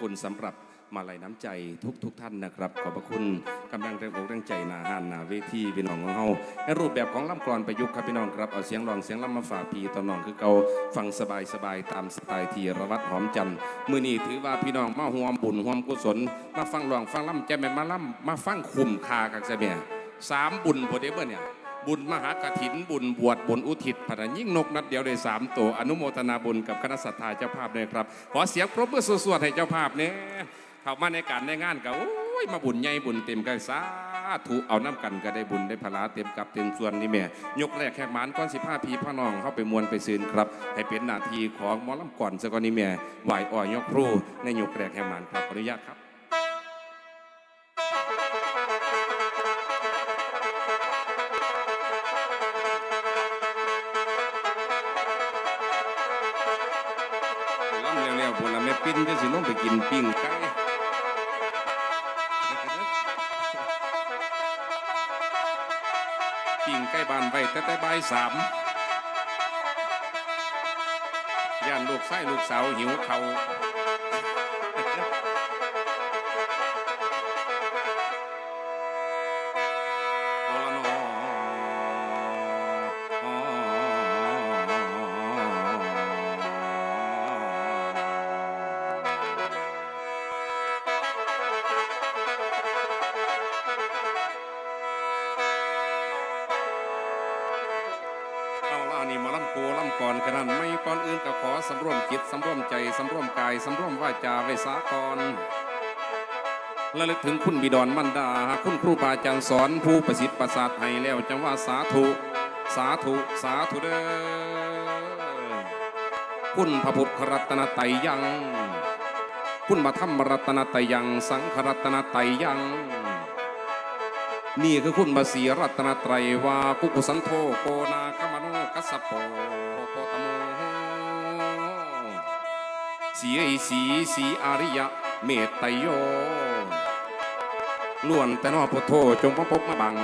คุณสำหรับมาลัยน้ำใจทุกทุกๆท่านนะครับ ขอบพระคุณกำลังแรงอกแรงใจนาหานนาเวทีพี่น้องของเฮาในรูปแบบของล่ำกลอนประยุกต์ครับพี่น้องครับเอาเสียงรองเสียงล่ำมาฝากพี่ตอนน้องคือเกาฟังสบายสบายๆตามสไตล์ทีรวัตรหอมจันทร์มือนี้ถือว่าพี่น้องมาห่วมบุญห่วมกุศลมาฟังรองฟังล่ำจแม่นมาล่ำมาฟังคุมคากันซะแม่สามบุญพอดีเบ่เนี่ย บุญมหากถินบุญบวชบุญอุทิศพระยิ่งนกนัดเดียวได้สามตัวอนุโมทนาบุญกับคณะสัตยาเจ้าภาพเลยครับ ขอเสียงปรบมือสวดๆให้เจ้าภาพเนี่ยเข้ามาในการในงานก็โอ้ยมาบุญใหญ่บุญเต็มกันสาธุเอาน้ำกันก็ได้บุญได้พลาเต็มกับเต็มส่วนนี่แม่ยกแรกแขกหมานก้อนสิผ้าพีพ่อน้องเข้าไปมวลไปซืนครับ ให้เป็นหน้าทีของมอลำก่อนสกอนนี่แม่ไหวอ่อยยกครูในยกแรกแขกหมานครับอนุญาตครับ เปิ้นจะสิลงไปกินปิ้งไก่ปิ้งไก่บานไว้แต่แต่บ่ายสามย่านลูกไส้ลูกสาวหิวเขาำโคลำก่อนขนาดไม่ก่อนอื่นก็ขอสำรวมจิตสำรวมใจสำรวมกายสำรวมวาจาไว้สากรระลึกถึงคุณบิดอนมันดา คุณครูบาอาจารย์สอนผู้ประสิทธิ์ประสาทให้แล้วจังว่าสาธุสาธุสาธุเด้อคุณพระพุทธรัตนตยยัง คุณพระธรรมรัตนตยยัง สังฆรัตนตยยัง นี่คือคุณบาสีรัตนไตรวากุกุสันโธโกนาคมโนกัสสปโป สีไอสีสีอาริยะ เมตไตโยล้วนแต่นอพุทโธจงมาพบมาบัง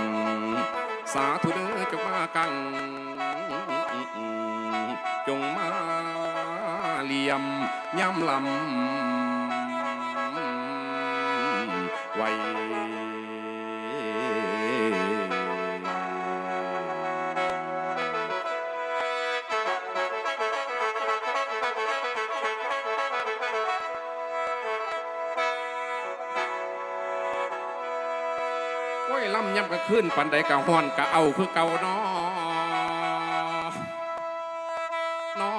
สาธุเด้อจงมากัง จงมาเหลี่ยมย่ำลำไว้ อ้ยล่ำย่ำก็ขึ้นปันใดกะฮ้อนกะเอาคือเก่าเนอนอ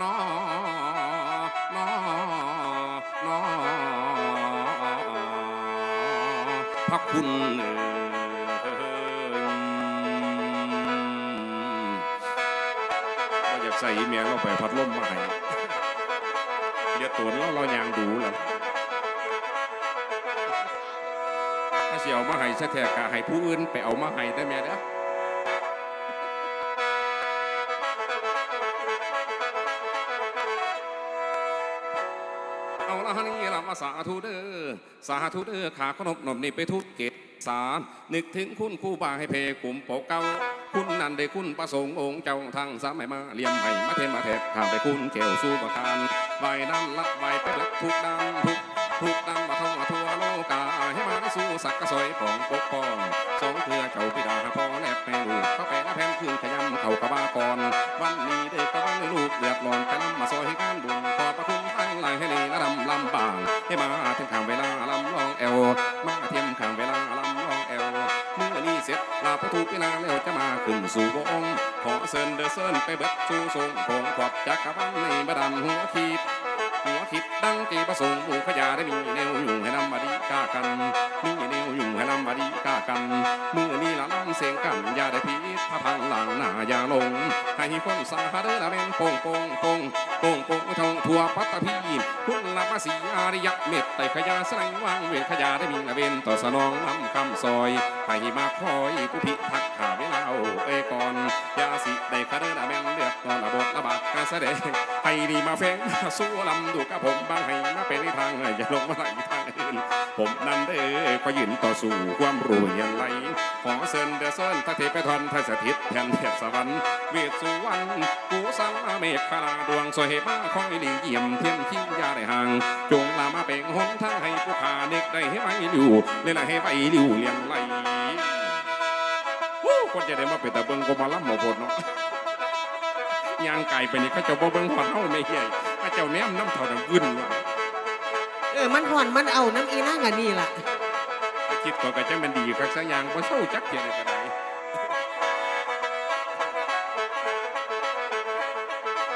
นอนอนอพระคุณเอ่ยว่าอยากใส่เมียเราไปพัดลมมาให้เดี๋ยวตัวเราเรายางดูแล้ว สิเอามาให้ซะแท้กะให้ผู้อื่นไปเอามาให้ได้แม่เด้อเอาละฮะนี่ละมาสาธุเด้อสาธุเด้อขาขนมนมนี่ไปทุกเกตสารนึกถึงคุณคู่บาให้เพกลุ่มโปกเก่าคุณนันได้คุณประสงค์องค์เจ้าทางสามไม่มาเลี่ยมให้มาเทมาแทบข้ามไปคุณเกี่ยวสู้ประการไหวนั่นละไหวไปเบิดทุกด้านทุกทุกดังมาท่องมาทั่ว สักกระสอยของปกป้องสองเพื่อเจ้าพิดาพ่อแลบแม่ลูกเข้าไปะแพนคืนขยำเขากระบาก่อนวันนี้ได้กระวันลูกเดือดร้อนกันมาซอยให้การบุญขอบพระคุณทั้งหลายให้ลีละลำลำบางให้มาถึงข้างเวลาลำลองแอวมาเทียมข้างเวลาลำลองแอวเมื่อนี้เสร็จลาพระทูพินาแล้วจะมาขึ้นสู่วงขอเซินเดอเซินไปเบิดสู่ทรงของขอบจักรวาลในบดันหัวขีด คิดดังจีประสงค์ผู้ขยาได้มีแนวอยู่ให้นำมาดีกากัน มีแนวอยู่ให้นำมาดีกากันมือนี้ละน้ำเสียงกันอย่าได้พีดพระพังหลังหน้าอย่าลง ให้คนสาหาเด้อละเป็นโป่งโป่งโป่งโป่งโป่งทองทั่วปัตตพีคุณละภาษีอาริยะเมตไตขยาสลังวางเวรขยาได้มีละเวนต่อสนองน้ำคำซอยให้มาคอยผู้พิทักษ์ขาเวลาเอาเอยก่อนยาสิได้คาเด้อละเป็นเลือ ดนอนระบระบาดการแสดงให้ดีมาแฝงมาสู้ลำดูกับผมบ้างให้มาเป็นทางอย่าลงมาไหลทางนผมนั้นเด้อขอยืนต่อสู้ความรู้เรียันไหลขอเซินเดอเซินพระเทพทอนพระสถิตแทนเทพสวรรค์เวทสุวรรณกูสังเมฆคลาดวงสวยมาคอยหลีเยี่ยมเทียมทิ้งยาได้ห่าง จงลามาเป็นหนทางให้ผู้ขาเด็กได้ให้ไว้อยู่เลยละให้ไว้อยู่เลียงไหลคนจะได้มาเป็นตะเบิงก็มาล่ำหมอพดเนาะ ยางไก่ไปนี่เขาเจะบ่เบิงหอดเฮาไม่เหี้ยเขาเจ้าแนมน้ำเท่าน้ำกึนว่ะเออมันห่อนมันเอาน้ำอีนั่งอันนี่ล่ะคิดก็กระจังมันดีคักสักอย่างบ่เศร้าจักเทียนก็ได้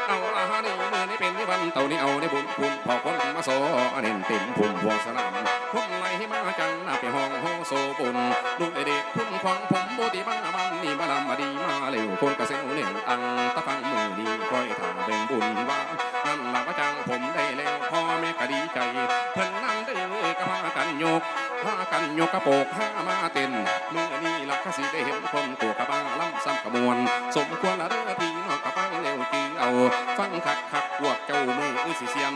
เอาละฮะนี่มือนี่เป็นนิพันธ์เต่านี่เอาในบุญคุณพอคนมาโซอันเห็นเต็มพุ่มพวงสนามคนไหลให้มาจังนาไปห้องโฮโซบุญลูกเด็กคุณของผมโบติบ้ามันนี่มาลำมาดีมาเร็วคนกระเซลเน่นตังตะฟังมือดีคอยถามเป็นบุญว่านั่นละว่าจังผมได้แล้วพ่อแม่ก็ดีใจเพิ่นนั่งเด้อก็พากันโยกพากันโยกกระโปกห้ามาเต้นเมื่อนี้ลักขสิได้เห็นคนตัวกระบ้าล่ำซ้ำกระมวลสมควรละเด้อพี่น้องกระบ้างเร็วจีเอาฟังคักคักพวกเจ้ามืออื้อสิเสียม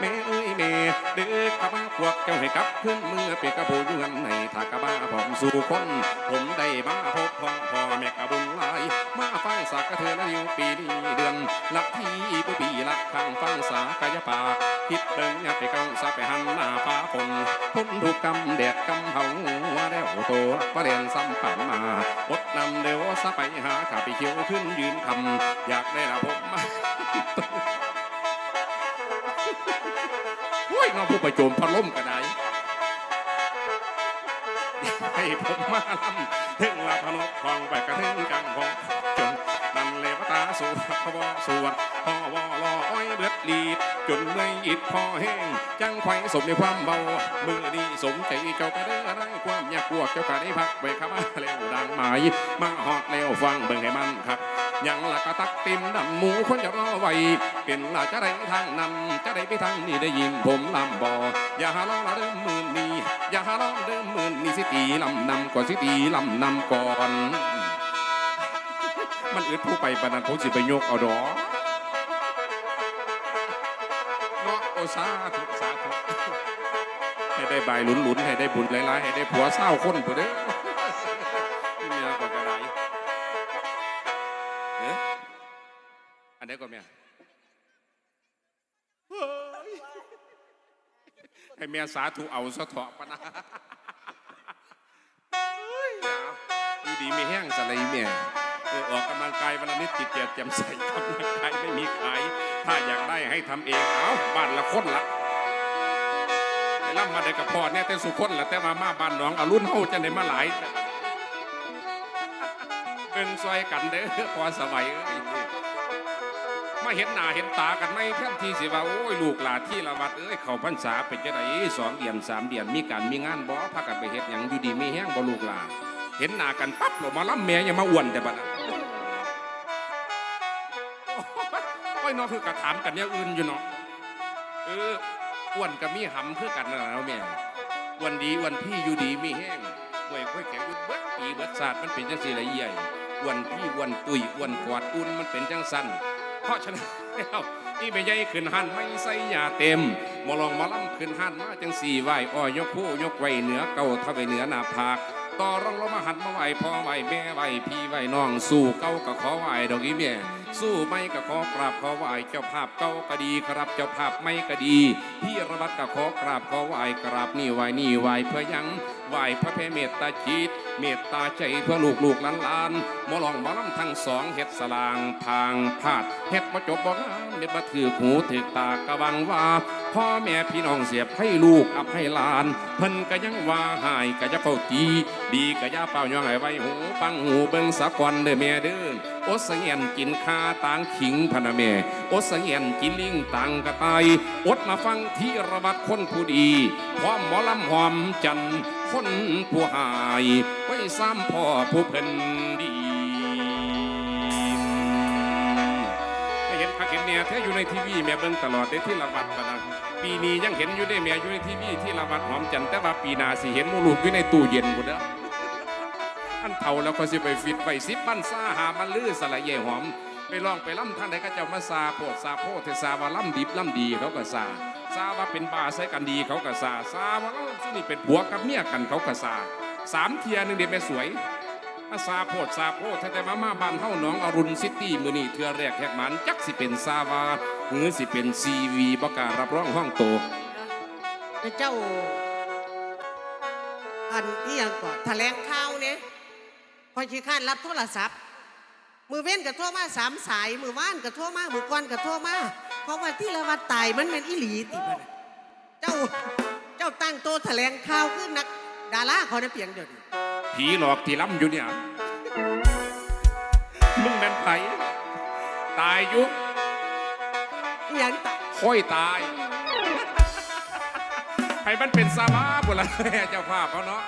แม่เอ้ยแม่เด้อกระบ้าพวกเจ้าให้กับขึ้นเมื่อเปียกกระโปรงเงินในถากระบ้าผมสู่คนผมได้มาพบพ่อพ่อแม่กระบุญลายมาฟังสากกระเทือนละนิ้วปีนี้เดือนละที่ปุปีละข้างฟังสากายปากคิดเบิ่งอย่าไปก้าสาไปหันหน้าฟ้าฝนพ้นถูกกำแดดกำเผาว่าแล้วโตประเด็นซ้ำปันมาอดนำเดี๋ยวสะไปหาข้าไปเขียวขึ้นยืนคำอยากได้ละผมมา น้องผู้ประโจมพัดลมก็ไดให้ผมมาลำถึงลาพนกทองไปกระถึงกังของจนดันเลวตาสวดพบสวดพอวอลออ้อยเบิดลีดจนเมื่อยอิดพอแห้งจังไข่สมในความเบามือนี้สมใจเจ้ากระเด้ออะไรความอยากพวกเจ้ากระได้พักไปข้ามาแล้วดังหมายมาหอดแล้วฟังเบิ่งให้มันครั บยังละกะตักติมดำหมูคนจะรอไว้เป็นละจะได้ทางนำจะได้ไปทางนี้ได้ยินผมลำบออย่าหาล้อละเดิมมือนี้อย่าหาล้อเดิมมือนี้สิตีลำนำก่อนสิตีลำนำก่อน มันอึดผู้ไปปานนันผมสิไปโยกเอาดอเนาะโอสาธุสาธุให้ได้ใบายหลุนๆให้ได้บุญหลายๆให้ได้ผัวเศร้าคนผู้เด้อ เมียสาธุเอาสะเถาะปะนะเฮ้ยดูดีมีแห้งสะเลยเมียเออออกกำลังกายวันละนิดจิตเจียดแจ่มใสกำลังกายไม่มีขาย ถ้าอยากได้ให้ทำเองเอาบ้านละคนละไอ้ล่ำมาได้กับพ่อเนี่ยแต่สุคนละแต่มามาบ้านหนองอรุ่นเฮาจะได้มาหลายเบิ่งซอยกันเด้อพอสบายเอ้ย มาเห็นหน้าเห็นตากันไหมเพื่อนที่สิว่าโอ้ยลูกหลานที่ละวัดเอ้ยเขาพรรษาเป็นจะไดสองเดือนสามเดือนมีการมีงานบ่พากันไปเฮ็ดหยังอยู่ดีมีแห้งบ่ลูกหลานเห็นหน้ากันปั๊บเรามาล่ำแม่อย่ามาอ้วนแต่บัดนั้นโอ้ยน้องคือกระถามกันอย่างอื่นอยู่เนาะเอออ้วนกับมีหำคือกันนะเราแม่อ้วันดีอ้วันพี่อยู่ดีมีแห้งป่วยค่อยแข็งอยู่เบิดปีเบิดศาสตร์มันเป็นจังสี่ละเอียดอ้วันพี่อ้วันตุยอ้วันกอดอุ่นมันเป็นจังสั้น เพราะฉะนั้นแล้วนี่ไม่ใหญ่ขึ้นหันไม่ใส่ยาเต็มมอลองมาล่ำขึ้นหันมาจังสี่ไหวอ้อยยกผู้ยกไหวเหนือเก่าทะไว้เหนือหน้าผากต่อรองลงมาหันมาไหวพ่อไหวแม่ไหวพี่ไหวน้องสู้เก่าก็ขอไหวดอกอีเมียสู้ไม่ก็ขอกราบขอไหวเจ้าภาพเก่าก็ดีครับเจ้าภาพไม่ก็ดีพี่ระบัดก็ขอกราบขอไหวกราบนี่ไหวนี่ไหวเพื่อยังไหวพระเพเมตตาจิต เมตตาใจเพื่อลูกลูกหลานหลานมอลองมอลำทั้งสองเฮ็ดสลางทางพาดเฮ็ดบ่จบบ่งามเด็ดบ่ถือหูถือตากระวังว่า พ่อแม่พี่น้องเสียบให้ลูกอับให้ลาน เพิ่นก็ยังว่าหายก็จะเฝ้าตี ดีก็ย่าเป่าย่องให้ไว้หูฟังหูเบิ่งสะก่อนเด้อแม่เด้อโอสะเงียนกินข้าต่างขิงพนะแม่โอสะเงียนกินลิงต่างกระตายอดมาฟังที่ระบัดคนผู้ดีพร้อมหมอลำหอมจันท คนผู้หายไว้ซ้ำพ่อผู้เพิ่นดีไม่เห็นพักเห็นเนี่ยแท้อยู่ในทีวีแม่เบิ่งตลอดได้ที่ละวัดปะนะปีนี้ยังเห็นอยู่ได้แม่อยู่ในทีวีที่ละวัดหอมจันแต่ว่าปีนาสิเห็นมูลูกอยู่ในตู้เย็นหมดแล้วอันเท่าแล้วก็สิไปฟิตไปสิบปันซาหามันลือสละเย่หอม ไปลองไปล่ำทางไหนก็เจ้ามาซาโพดซาโพดเทซาว่าล่ำดิบล่ำดีเขาก็ซา ซาว่าเป็นบาใส่กันดีเขาก็ซาซาว่าล่ำสุนี่เป็นผัวกับเมียกันเขาก็ซาสามเทียหนึงเด็กแม่สวยอาซาโพดซาโพดถ้แต่มามาบ้านเฮาหนองอรุณซิตี้มือนี่เทือแรกแหกหมันจักสิเป็นซาวาหรือสิเป็นซีวีประกาศรับรองห้องโตเจ้า อันนี้ยังก่อนแถลงข่าวเนี่ยพอขี้ข้านรับโทรศัพท์ มือเว้นกับโทรมาสามสาย มือว่านกับโทรมามือก่อนกับโทรมาเพราะว่าที่ละวัดตายมันเป็นอิหลีติบัดน่ะเจ้าเจ้าตั้งโตะแถลงข่าวขึ้นนัก ดาราเขาได้เปลี่ยนเดี๋ยวนี้ผีหลอกที่ล้ำอยู่เนี่ย มึงเป็นไผตายอยุอหย่างตะค่อยตายให้มันเป็นซาบ้าบุละเจ้าภาพเขาเนาะ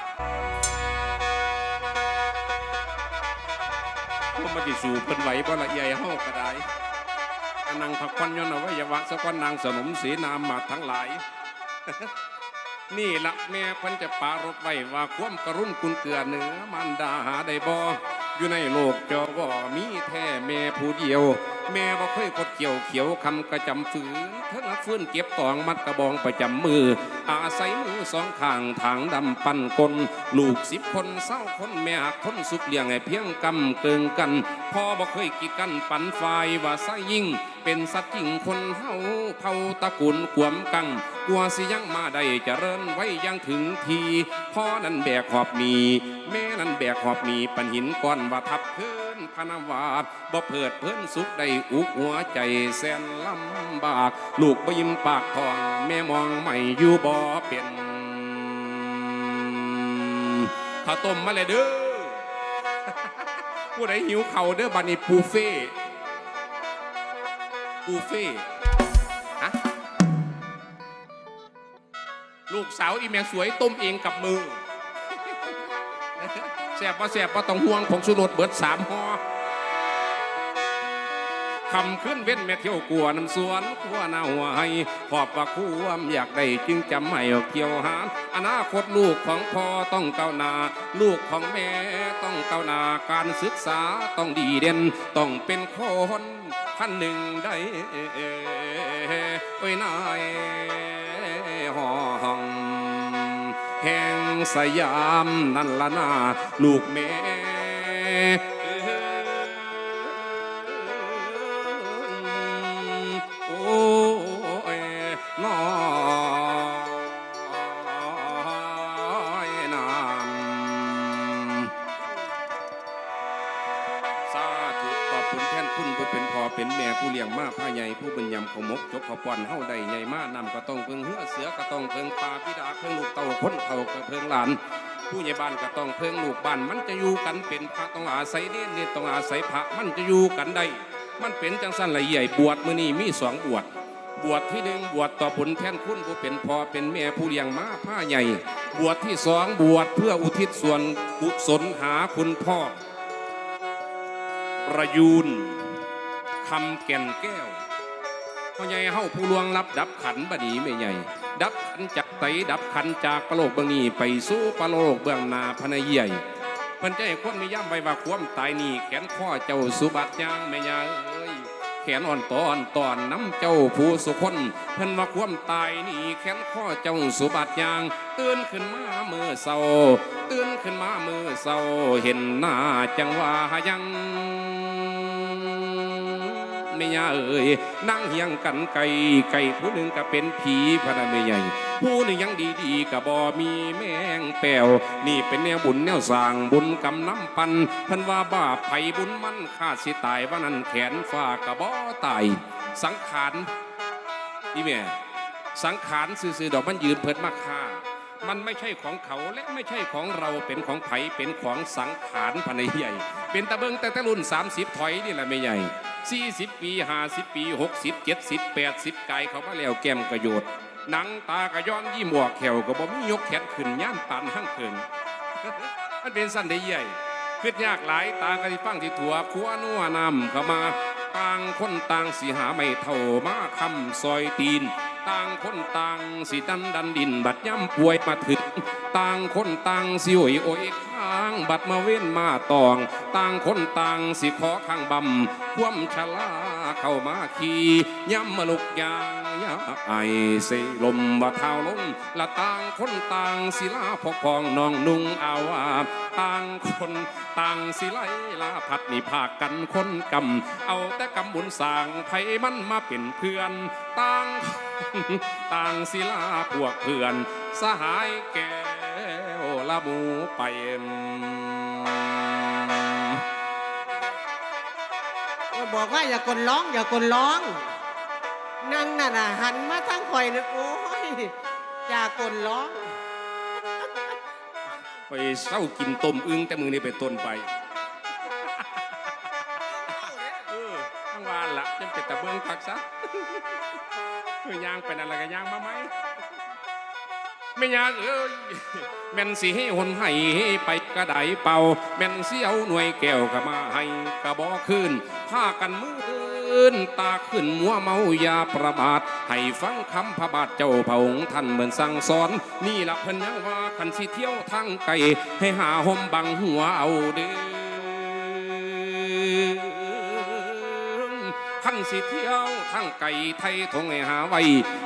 พวกมันจิสู่เพิ่นไหวบ่ละเอียเฮากระไดอันนังผักควันย้อนเอาไว้ยาวะสะก้อนนางสนมสีนามมาทั้งหลาย นี่ละแม่พันจะปารกไว้ว่าความกรุณกุนเกลือเหนือมันดาหาได้บ่อยู่ในโลกจอบ่มีแท้แม่ผู้เดียว แม่บ่เคยกดเกี่ยวเขียวคำกระจำฝืนเทั้งนักฟื้นเก็บตองมัดกระบองประจำมือ อาศัยมือสองข้างทางดำปั้นกลลูกสิบคนเศร้าคนแม่หักคนสุขเลี้ยงให้เพียงกำเกิงกันพ่อบ่เคยกีดกันปั่นฝ่ายว่าไสยิ่ง เป็นสัตว์จริงคนเฮาเผาตะกูลกวมกังกลัวสิยังมาได้เจริญไว้ยังถึงทีพ่อนั้นแบกหอบมีแม่นั้นแบกหอบมีปันหินก้อนว่าทับพื้น พนาวาดบ่เพิดเพิ่นสุขได้อุกหัวใจแสนลำบาก ลูกบ่ยิ้มปากทอง แม่มองไม่อยู่บ่เป็นข้าวต้มมาเลยเด้อผู้ใดหิวเข่าเด้อบัดนี้ปูเฟ่บูเฟ่ฮะลูกสาวอีแมงสวยต้มเองกับมือ แสบว่าแสบว่าต้องห่วงผงสุรสเบิดสามหอคำขึ้นเว้นแม่เที่ยวกลัวน้ำสวนกลัวหน้าหัวให้ขอบว่าควมอยากได้จึงจำไม่เกี่ยวหานอนาคตลูกของพ่อต้องก้าวหน้าลูกของแม่ต้องก้าวหน้าการศึกษาต้องดีเด่นต้องเป็นคนท่านหนึ่งได้โอ้ยนาย แห่งสยามนั่นละนาลูกแม่ ปอนเฮาได้ใหญ่มานำก็ต้องเพิ่งเหือเสือก็ต้องเพิ่งปลาพิดาเพิ่งลูกเต่าคนเต่าก็เพิ่งหลาน ผู้ใหญ่บ้านก็ต้องเพิ่งลูกบ้าน มันจะอยู่กันเป็นพระต้องอาศัยเน้นเน้นต้องอาศัยพระมันจะอยู่กันได้ มันเป็นจังสั้นละใหญ่บวชมื้อนี้มีสองบวชบวชที่หนึ่งบวชต่อผลแทนคุณผู้เป็นพ่อเป็นแม่ผู้เลี้ยงมาผ้าใหญ่ บวชที่สองบวชเพื่ออุทิศส่วนกุศลหาคุณพ่อ ประยูนคำแก่นแก้ว พ่อใหญ่เฮาผู้ลวงรับดับขันบดีไม่ใหญ่ ดับขันจากไตดับขันจากปโลกเบื้องนี้ไปสู่ปโลกเบื้องนาพนายใหญ่เพิ่นจะให้คนมีย่ำไว้ว่าความตายนี่แขนข้อเจ้าสุบัติยางไม่ยางเอ้ยแขนอ่อนตอนตอนน้ำเจ้าผู้สุคนเพิ่นว่าความตายนี่แขนข้อเจ้าสุบัติยางตื่นขึ้นมาเมื่อเศร้าตื่นขึ้นมาเมื่อเศร้าเห็นหน้าจังว่ายัง ไม่ยาเอ่ยนั่งเฮียงกันไก่ไก่ผู้หนึ่งก็เป็นผีพระไม่ใหญ่ ผู้หนึ่งยังดีๆก็บ่มีแมงแปวนี่เป็นแนวบุญแนวสร้างบุญกำน้ำปันท่านว่าบาปไผบุญมันขาดสิตายว่านั้นแขนฟ้ากะบ่ตายสังขารนี่แม่สังขารซื่อๆดอกมันยืนเพิ่นมาฆ่า มันไม่ใช่ของเขาและไม่ใช่ของเราเป็นของไผเป็นของสังขารภายในใหญ่ เป็นตะเบิงแต่ต่รุ่น 30 ถอยนี่แหละไม่ใหญ่ 40 ปี 50 ปี 60 70 80กายเขามาแล้วแก้มกระโยดหนังตากระย้อนยี่หมวกแขวก็บ่มียกแขนขึ้นย่านปานห้างเคิงมันเป็นสั้นได้ใหญ่คืดยากหลายตากระดิฟังที่ถั่วขัวนัวนำเข้ามาต่างคนต่างสิหาไม่เท่ามาคำซอยตีน ต่างคนต่างสิดันดันดินบัดย่ำป่วยมาถึงต่างคนต่างสิโอยโอย งางบัดมาเว้นมาตอง ต่างคนต่างสิขอข้างบำความชลาเข้ามาขี่ย้ำมาลุกยางยาไอเสลมว่าเท้าลงละต่างคนต่างศิลาพกพองน้องนุ่งอาวาต่างคนต่างศิไลลาพัดนี่ภาคกันคนกำเอาแต่กำบุญสร้างไผมันมาเป็นเพื่อนต่างต่างศิลาพวกเพื่อนสหายแก้ว ละหมูไปก็บอกว่าอย่ากดร้อง อย่ากดร้องนั่งน่ะนะหันมาทางข่อยนะโอ้ยอย่ากดร้องไปเศร้ากินต้มอึ้งแต่มือนี้เป็นต้นไปเออทั้งวานละยังเป็นตะเบื้องพักซะเฮ้ยย่างเป็นอะไรกันย่างมาไหม ไม่ยากเอ้ยแม่นสิให้หนให้ไปกระไดเป่า แม่นเสิเอาหน่วยแก้วก็มาให้กระบอกขึ้นผ้ากันมืออนตาขึ้นมัวเมายาประบาท ให้ฟังคำพระบาทเจ้าพระองค์ท่านเหมือนสั่งสอน นี่ละเพิ่นยังว่าคันสิเที่ยวทางไกลให้หาห่มบังหัวเอาเด้อขั้นสิเที่ยวทางไก่ไทยทงให้หาไว้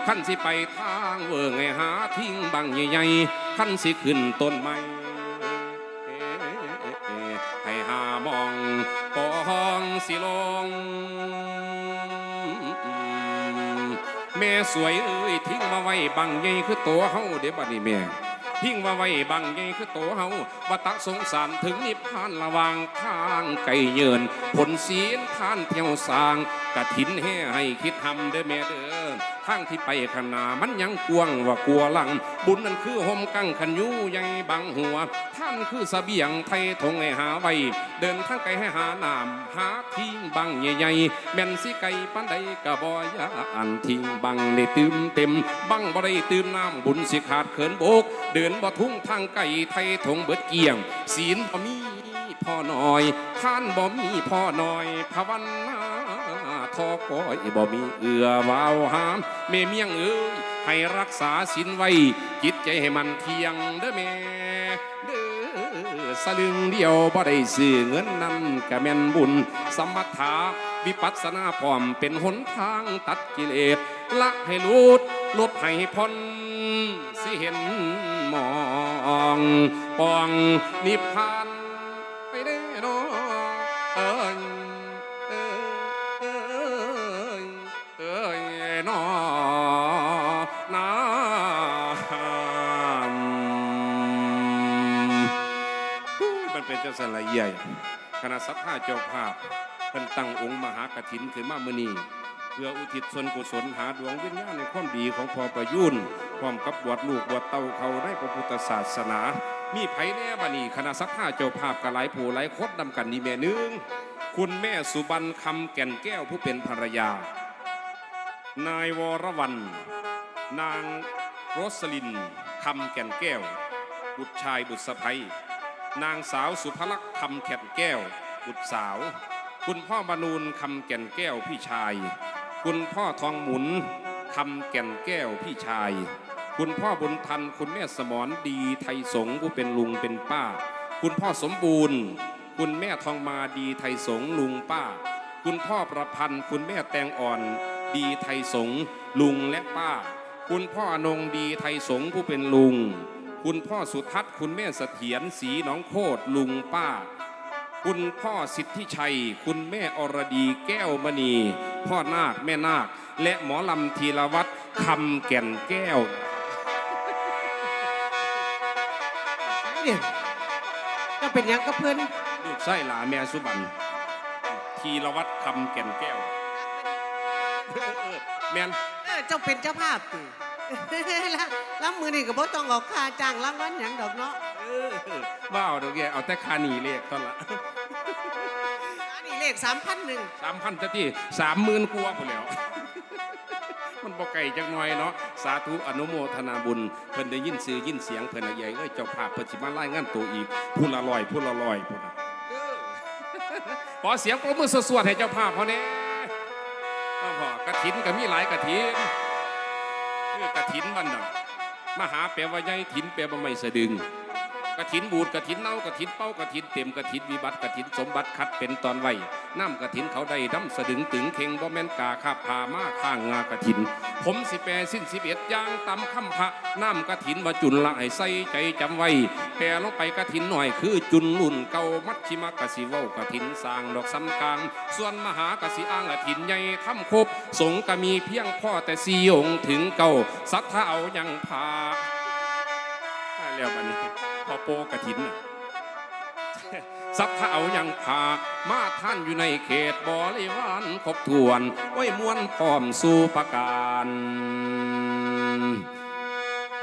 ขั้นสิไปทาง เวิงให้หาทิ้งบังใหญ่ๆขั้นสิขึ้นต้นไม้ให้หามองปองสิลงแม่สวยเอ้ยทิ้งมาไว้บังใหญ่คือตัวเฮาเดี๋ยวบัดนี้แม่ทิ้งมาไว้บังใหญ่คือตัวเฮาว่าตักสงสารถึงนิพพานระวางทางไก่เยินผลศีลทานเที่ยวสางกะถินให้ให้คิดทำเด้อแม่เด้อ ทางที่ไปขนามันยังกวงว่ากลัวลัง บุญนั่นคือห่มกังขันยูใหญ่บังหัว ท่านคือเสบียงไทยทงให้หาไว้ เดินทางไกลให้หาน้ำหาทิ้งบังใหญ่ๆแม่นสิไก่ปันใดกะบอยาอันทิ้งบังได้ตื่มเต็ม บังบ่ได้ตืมน้ำบุญสิขาดเขินโบก เดินบ่ทุ่งทางไก่ไทยทงเบิดเกี่ยง ศีลบ่มีพ่อหน้อย ท่านบ่มีพ่อหน้อยภาวนา ทอก้อยบ่มีเอือวาวหามแม่เมียงเอ้ยให้รักษาศีลไว้ จิตใจให้มันเที่ยงเด้อแม่เด้อสลึงเดียวบ่ได้ซื้อเงินนั้นก็แม่นบุญ สมถะวิปัสสนาพร้อมเป็นหนทางตัดกิเลสละให้ลุดลดให้พ้นสิเห็นมองปองนิพพาน มันเป็นเจ้าสนละใหญ่คณะสัทธาเจ้าภาพเพิ่นตั้งองค์มหากถินขึ้นมามื่อนี้เพื่ออุทิศส่วนกุศลหาดวงวิญญาณในความดีของพ่อประยุนพร้อมกับบวชลูกบวชเต้าเขาในพระพุทธศาสนา มีไผแน่บันีคณะสัทธาเจ้าภาพกับหลายผู้หลายคนนำกันนี่แม่นึง คุณแม่สุบรรคำแก่นแก้วผู้เป็นภรรยา นายวรวันนางโรสลินคำแก่นแก้ว บุตรชายบุตรสะใภ้ นางสาวสุภลักษณ์คำแก่นแก้วบุตรสาว คุณพ่อบรรนูนคำแก่นแก้วพี่ชาย คุณพ่อทองหมุนคำแก่นแก้วพี่ชาย คุณพ่อบุญทันคุณแม่สมรดีไทยสงผู้เป็นลุงเป็นป้า คุณพ่อสมบูรณ์ คุณแม่ทองมาดีไทยสงลุงป้า คุณพ่อประพันธ์ คุณแม่แตงอ่อนดีไทยสงลุงและป้า คุณพ่ออนงดีไทยสงผู้เป็นลุง คุณพ่อสุทัศน์คุณแม่เสถียรศรีหนองโคดลุงป้า คุณพ่อสิทธิชัย คุณแม่อรดีแก้วมณี พ่อนาคแม่นาค และหมอลำธีรวัตรคำแก่นแก้วเนี่ยก็เป็นหยังก็เพื่อนลูกไส้หลาแม่สุบันธีรวัตรคำแก่นแก้ว แม่นเออเจ้าเป็นเจ้าภาพติ แล้วแล้วมือนี่ก็บ่ต้องเอาค่าจ้างรางวัลหยังดอกเนาะเออว่าเอาดอกแกเอาแต่คาหนีเลขตอนละอันนี้เลขสามพันหนึ่งสามพันจะที่สามหมื่นกว่าไปแล้ว มันบ่ไก่จังหน่อยเนาะสาธุอนุโมทนาบุญเพิ่นได้ยินซื้อยินเสียงเพิ่นละใหญ่เอ้ยเจ้าภาพเพิ่นสิมาไล่งานตัวอีกผู้ละลอยผู้ละลอยพุ่นน่ะเออขอเสียงปรบมือสวดๆให้เจ้าภาพเขาแน่เอาพอกระถินก็มีหลายกระถิน คือกระถินมันน่ะมหาแปลว่าใหญ่ถินแปลว่าไม่สะดึง กระถินบูดกระถินเน่ากระถินเป้ากระถินเต็มกระถินวิบัติกระถินสมบัติคัดเป็นตอนไว้น้ำกระถินเขาได้ดำสะดึงตึงเข่งบ่แม่นกาคาพามาข้างงากระถิน ผมสิแปรสิ้นสิบเอ็ดยางตำคำพระน้ำกระถินว่าจุนละให้ใส่ใจจำไว้แปรลงไปกระถินหน่อยคือจุนลุ่นเก่ามัดชิมากะสิเว้ากระถินสร้างดอกสำกลาง ส่วนมหากระสิอ้างกระถินใหญ่ทำครบสงก็มีเพียงพ่อแต่สีองค์ถึงเก่าสัทธาเอายังพามาแล้วบัดนี้ พอโปกระถินนะสัทธาเอายังพามาท่านอยู่ในเขตบริวารครบถ้วนไว้มวนพร้อมสู่ประการ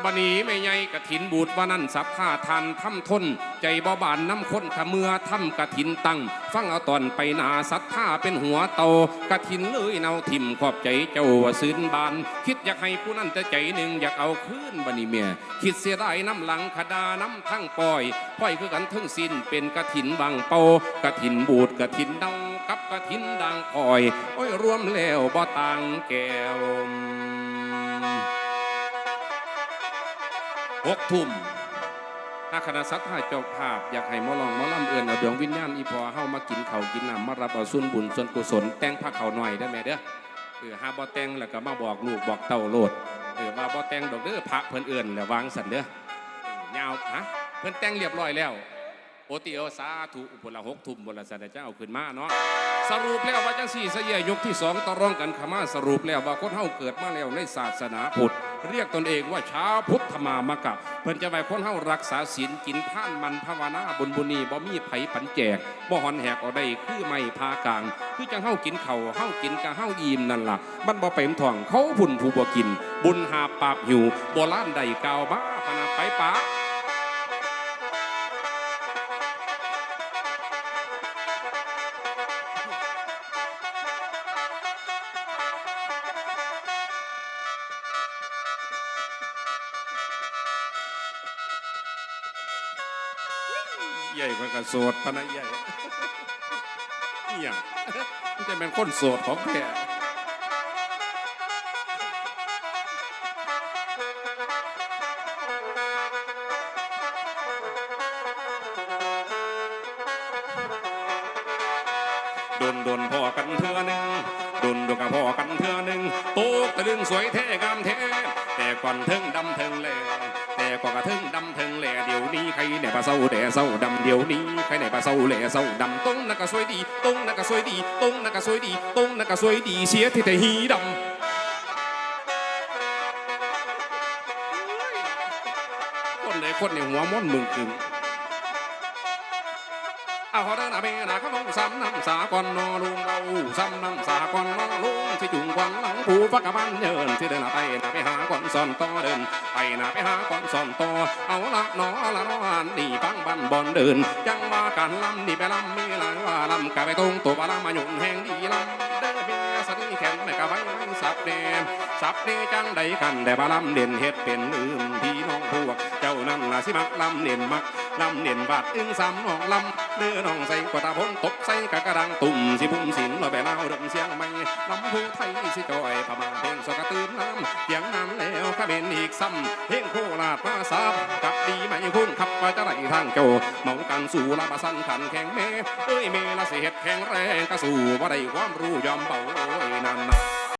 บันนี้ไม่ใหญ่กะถินบูดว่านั่นสับท่าทันทำทน ใจบ่บานน้ำคนขเมื่อทำกะถินตั้ง ฟังเอาตอนไปนาสัทธาเป็นหัวเตากะถินเลยเนาทิมขอบใจเจ้าซื้นบาน คิดอยากให้ผู้นั้นแต่ใจหนึ่งอยากเอาคืนบันนี้เมียคิดเสียดายน้ำหลังขดาน้ำทั้งปล่อยปล่อยคือกันทั้งสิ้นเป็นกะถินบางเปากะถินบูดกะถินเดากับกะถินดังคอย โอ้ยรวมแล้วบ่ต่างแก้ว หกทุ่มถ้าคณะสัตว์เจ้าภาพ อยากให้มอลองมอลำเอื่นเอาดวงวิญญาณอีพอเฮามากินเขากินน้ำมารับเอาส่วนบุญส่วนกุศลแต่งผ้าเขาหน่อยได้ไหมเด้อเออหาบ่แต่งแล้วก็มาบอกลูกบอกเต้าโลดเออว่าบ่แต่งดอกเด้อพระเพิ่นเอื่นแล้ววางสันเด้อเออยาวฮะเพิ่นแต่งเรียบร้อยแล้วโอติเอสาธุอุปละหกทุ่มบนละสันเจ้าเอาขึ้นมาเนาะสรุปแล้วว่าจังสี่เสยยกที่สองต่อรองกันขมาสรุปแล้วว่าคนเฮาเกิดมาแล้วในศาสนาพุทธ เรียกตนเองว่าชาวพุทธมามกะเพิ่นจะไปคนเฮารักษาศีลกินท่านมันภาวนาบุญบุญนีบ่มีไผปันแจกบ่หอนแหกเอาได้คือไม่พากลาง คือจังเฮากินเขาวเฮากินกะเฮาอิ่มนั่นล่ะมันบ่เป็นท่องเขาพุ่นผู้บ่กิน บุญหาปราบหิวโบราณใดกล่าวมาพนาไปป่าก โสดพะนะใหญ่เนี่ยมันจะเป็นคนโสดของแท้โดนโดนพ่อกันเทื่อหนึ่งโดนโดนกับพ่อกันเทื่อหนึ่งโตกตะลึงสวยแท้งามแท้แต่ก่อนเทิงดำเทิงแลแต่ ก็กระทึงดำเทิงแหล่เดี๋ยวนี้ใครเนี่ยปลาเศร้าแหล่เศร้าดำเดี๋ยวนี้ใครเนี่ยปลาเศร้าแหล่เศร้าดำตรงนักก็สวยดีตรงนักก็สวยดีตรงนักก็สวยดีตรงนักก็สวยดีเสียที่แต่หีดำคนใดคนในหัวม่อนมึงคึงเอาเขาเดินหน้าเบนาเขาลง ซ้ำน้ำสาก่อนนอลุงเอาซ้ำน้ำสาก่อนนอลุงที่จุงกวางหลังผูปักกะบันเยินที่เดินไปหน้าไปหาก่อนซ่อนต่อเดินไปหน้าไปหาก่อนซ่อนต่อเอาละนอละนอนนี่ฟังบันบอนเดินจังว่าการลำนี่ไปลำมีหลายว่าลำกะไปตรงตัวปลามาหยุ่นแห่งดีลำเด้อเบียสนีแข็งไม่กะไว้สับเนมสับเนจังใดกันแต่ปลาลำเด่นเฮ็ดเป็นลืมพี่น้องพวกเจ้านั่นล่ะสิมักลำเด่นมักลำเด่นบาดอึ้งซ้ำน้องลำ เนื้อน้องใส่กว่าตาพ้นตบใส่กะกระดังตุ่มสิพุ่มสินเราไปเล่าเดิมเสียงไม่ลำพูไทยสิจอยพม่าเพลงสกะตื่นน้ำเสียงนั้นแล้วก็เป็นอีกซ้ำเพลงโคราชมาซับกับดีไหมคุณขับไปจะไหลทางโจเมากันสู่ละบสันขันแข่งเมเอ้ยเมละเสียดแข็งแรงกระสู่ว่าได้ความรู้ยอมเบาโอ้ยนั่นนะ